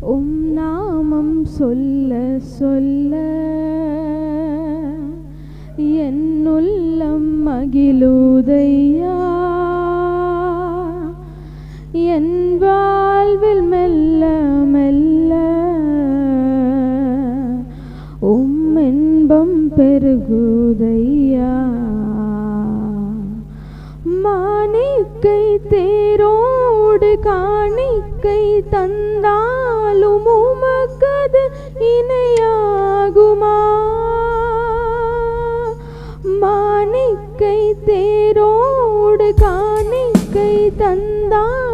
உம் நாமம் சொல்ல சொல்ல என்னுள்ளம் மகிழுதையா? என் வாழ்வில் மெல்ல மெல்ல உம் இன்பம் பெருகுதையா? மாணிக்கை தேரோடு காணிக்கை தந்தான் இணையாகுமா? மாணிக்கை தேரோடு காணிக்கை தந்தான்